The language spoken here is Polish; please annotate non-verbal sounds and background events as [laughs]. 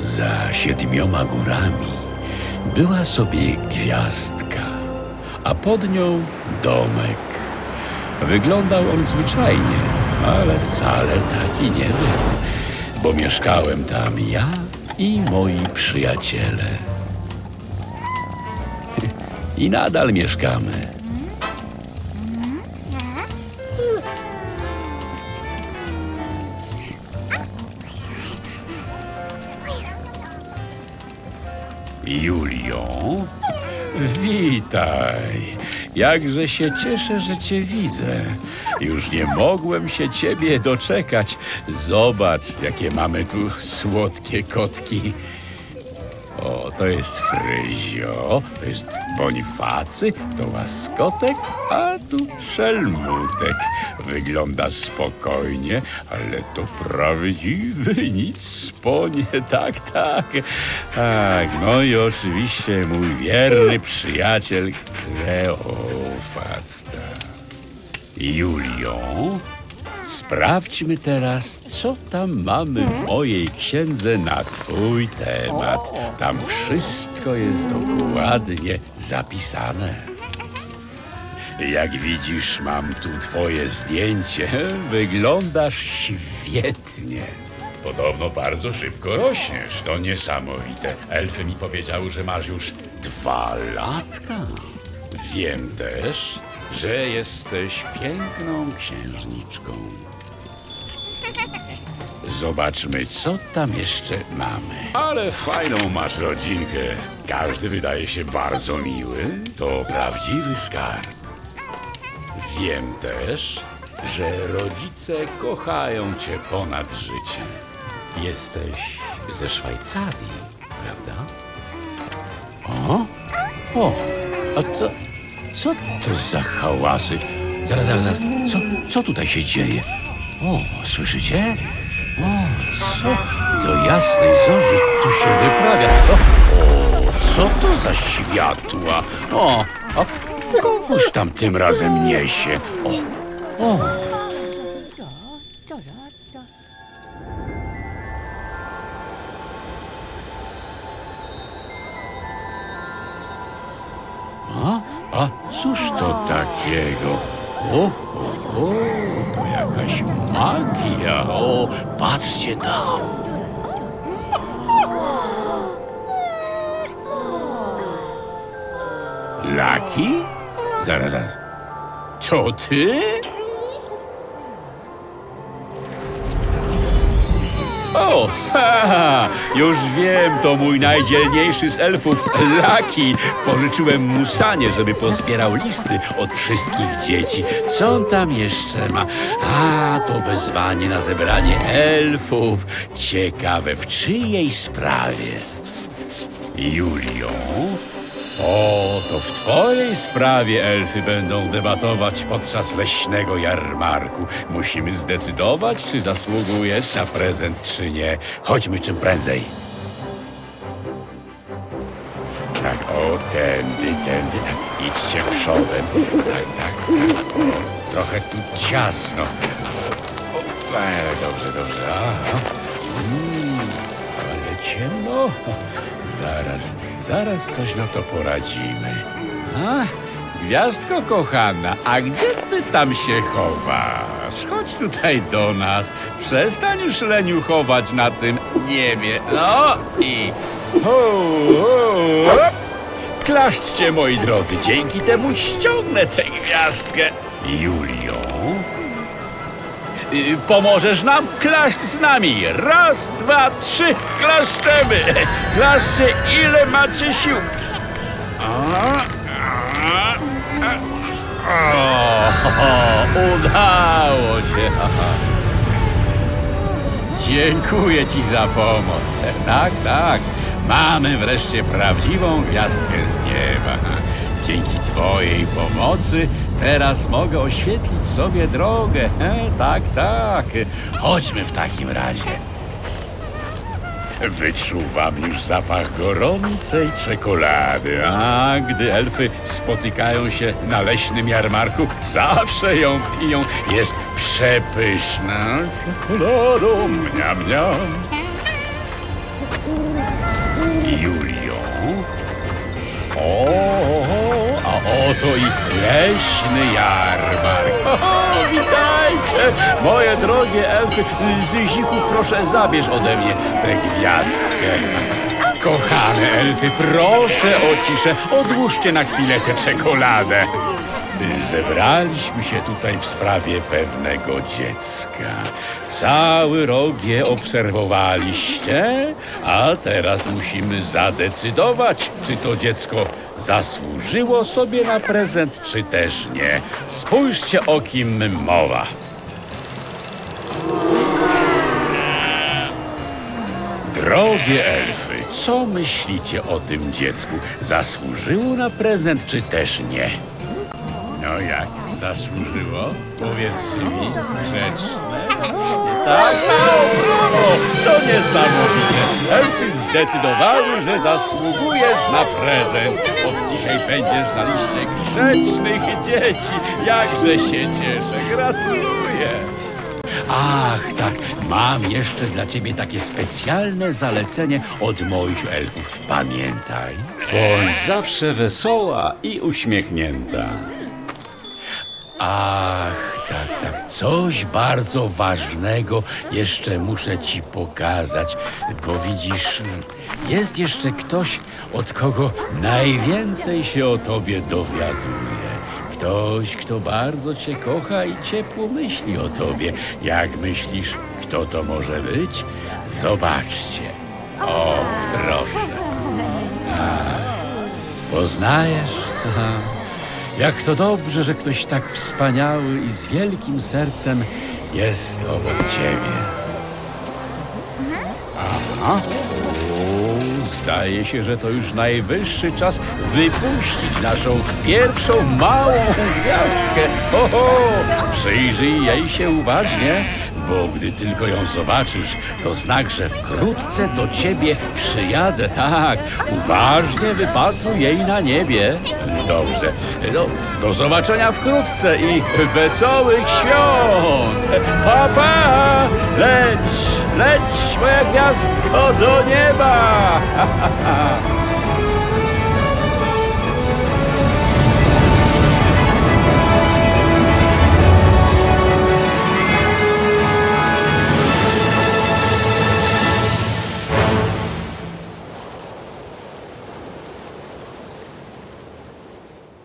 Za siedmioma górami była sobie gwiazdka, a pod nią domek. Wyglądał on zwyczajnie, ale wcale taki nie był, bo mieszkałem tam ja i moi przyjaciele. [laughs] I nadal mieszkamy. Julio, witaj. Jakże się cieszę, że cię widzę. Już nie mogłem się ciebie doczekać. Zobacz, jakie mamy tu słodkie kotki. O, to jest Fryzio, to jest Bonifacy, to Łaskotek, a tu Szelmutek. Wygląda spokojnie, ale to prawdziwy nic ponie, [laughs] tak, tak. Tak, no i oczywiście mój wierny przyjaciel Kleofasta. Julio, sprawdźmy teraz, co tam mamy w mojej księdze na twój temat. Tam wszystko jest dokładnie zapisane. Jak widzisz, mam tu twoje zdjęcie. Wyglądasz świetnie. Podobno bardzo szybko rośniesz. To niesamowite. Elfy mi powiedziały, że masz już dwa latka. Wiem też, że jesteś piękną księżniczką. Zobaczmy, co tam jeszcze mamy. Ale fajną masz rodzinkę. Każdy wydaje się bardzo miły. To prawdziwy skarb. Wiem też, że rodzice kochają cię ponad życie. Jesteś ze Szwajcarii, prawda? O? O, a co, co to za hałasy? Zaraz, zaraz, zaraz. Co, co tutaj się dzieje? O, słyszycie? O, co do jasnej zorzy tu się wyprawia? O, co to za światła? O, a kogoś tam tym razem niesie. O, o. A? A cóż to takiego? O, o, o, jakaś magia. O, patrzcie tam. Laki? Zaraz, zaraz. To ty? O, ha, już wiem, to mój najdzielniejszy z elfów, Laki. Pożyczyłem mu sanie, żeby pozbierał listy od wszystkich dzieci. Co on tam jeszcze ma? A, to wezwanie na zebranie elfów. Ciekawe, w czyjej sprawie? Julią? O, to w twojej sprawie elfy będą debatować podczas leśnego jarmarku. Musimy zdecydować, czy zasługujesz na prezent, czy nie. Chodźmy czym prędzej. Tak, o, tędy, tędy. Idźcie przodem. Tak, tak. O, trochę tu ciasno. O, e, dobrze, dobrze. Aha. Mm, ciemno. Zaraz, zaraz coś na to poradzimy. A, gwiazdko kochana, a gdzie ty tam się chowasz? Chodź tutaj do nas. Przestań już leniuchować na tym niebie. No i... Ho, ho. Klaszczcie, moi drodzy, dzięki temu ściągnę tę gwiazdkę. Julio, Pomożesz nam? Klaszcz z nami! Raz, dwa, trzy, klaszczemy! [laughs] Klaszczcie, ile macie sił! A, a, a, o, udało się! [laughs] Dziękuję ci za pomoc. Tak, tak. Mamy wreszcie prawdziwą gwiazdkę z nieba. Dzięki twojej pomocy Teraz mogę oświetlić sobie drogę. E, tak, tak. Chodźmy w takim razie. Wyczuwam już zapach gorącej czekolady, a gdy elfy spotykają się na leśnym jarmarku, zawsze ją piją. Jest przepyszna czekoladą, miam, miam. Julio? O, oto ich leśny jarmark. [laughs] O, witajcie, moje drogie elfy. Zyziku, proszę zabierz ode mnie tę gwiazdkę. Kochane elfy, proszę o ciszę, odłóżcie na chwilę tę czekoladę. Zebraliśmy się tutaj w sprawie pewnego dziecka. Cały rok je obserwowaliście, a teraz musimy zadecydować, czy to dziecko zasłużyło sobie na prezent, czy też nie. Spójrzcie, o kim mowa. Drogie elfy, co myślicie o tym dziecku? Zasłużyło na prezent, czy też nie? No jak? Zasłużyło? Powiedzcie mi, grzeczne. Tak, o, brawo! To niesamowite. Elfy zdecydowały, że zasługujesz na prezent. Od dzisiaj będziesz na liście grzecznych dzieci. Jakże się cieszę. Gratuluję. Ach, tak, mam jeszcze dla ciebie takie specjalne zalecenie od moich elfów. Pamiętaj, bądź zawsze wesoła i uśmiechnięta. Ach, tak, tak, coś bardzo ważnego jeszcze muszę ci pokazać, bo widzisz, jest jeszcze ktoś, od kogo najwięcej się o tobie dowiaduje. Ktoś, kto bardzo cię kocha i ciepło myśli o tobie. Jak myślisz, kto to może być? Zobaczcie. O, proszę. Poznajesz? Aha. Jak to dobrze, że ktoś tak wspaniały i z wielkim sercem jest obok ciebie. Aha. Zdaje się, że to już najwyższy czas wypuścić naszą pierwszą małą gwiazdkę. Ho, ho! Przyjrzyj jej się uważnie, bo gdy tylko ją zobaczysz, to znak, że wkrótce do ciebie przyjadę. Tak, uważnie wypatruj jej na niebie. Dobrze. No, do zobaczenia wkrótce i wesołych świąt. Pa, pa! Leć, leć, moja gwiazdko, do nieba!